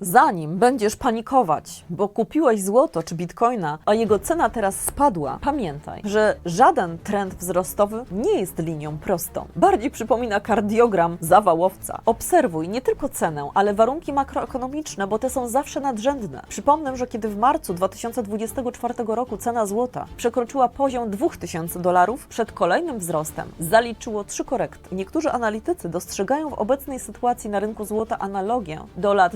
Zanim będziesz panikować, bo kupiłeś złoto czy bitcoina, a jego cena teraz spadła, pamiętaj, że żaden trend wzrostowy nie jest linią prostą. Bardziej przypomina kardiogram zawałowca. Obserwuj nie tylko cenę, ale warunki makroekonomiczne, bo te są zawsze nadrzędne. Przypomnę, że kiedy w marcu 2024 roku cena złota przekroczyła poziom 2000 dolarów, przed kolejnym wzrostem zaliczyło trzy korekty. Niektórzy analitycy dostrzegają w obecnej sytuacji na rynku złota analogię do lat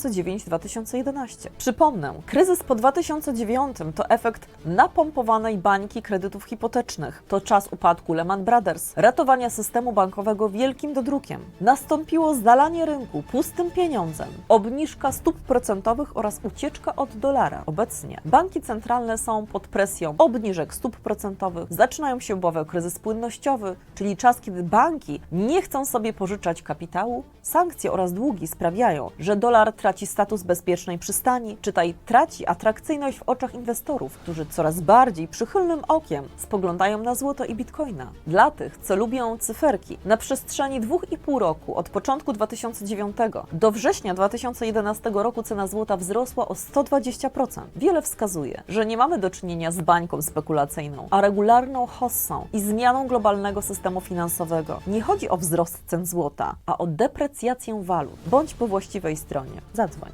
2009-2011. Przypomnę, kryzys po 2009 to efekt napompowanej bańki kredytów hipotecznych. To czas upadku Lehman Brothers, ratowania systemu bankowego wielkim dodrukiem. Nastąpiło zalanie rynku pustym pieniądzem, obniżka stóp procentowych oraz ucieczka od dolara. Obecnie banki centralne są pod presją obniżek stóp procentowych, zaczynają się obawy kryzys płynnościowy, czyli czas, kiedy banki nie chcą sobie pożyczać kapitału. Sankcje oraz długi sprawiają, że dolar traci status bezpiecznej przystani, czytaj traci atrakcyjność w oczach inwestorów, którzy coraz bardziej przychylnym okiem spoglądają na złoto i bitcoina. Dla tych, co lubią cyferki, na przestrzeni 2,5 roku od początku 2009 do września 2011 roku cena złota wzrosła o 120%. Wiele wskazuje, że nie mamy do czynienia z bańką spekulacyjną, a regularną hossą i zmianą globalnego systemu finansowego. Nie chodzi o wzrost cen złota, a o deprecjację walut. Bądź po właściwej stronie. Zadzwoń.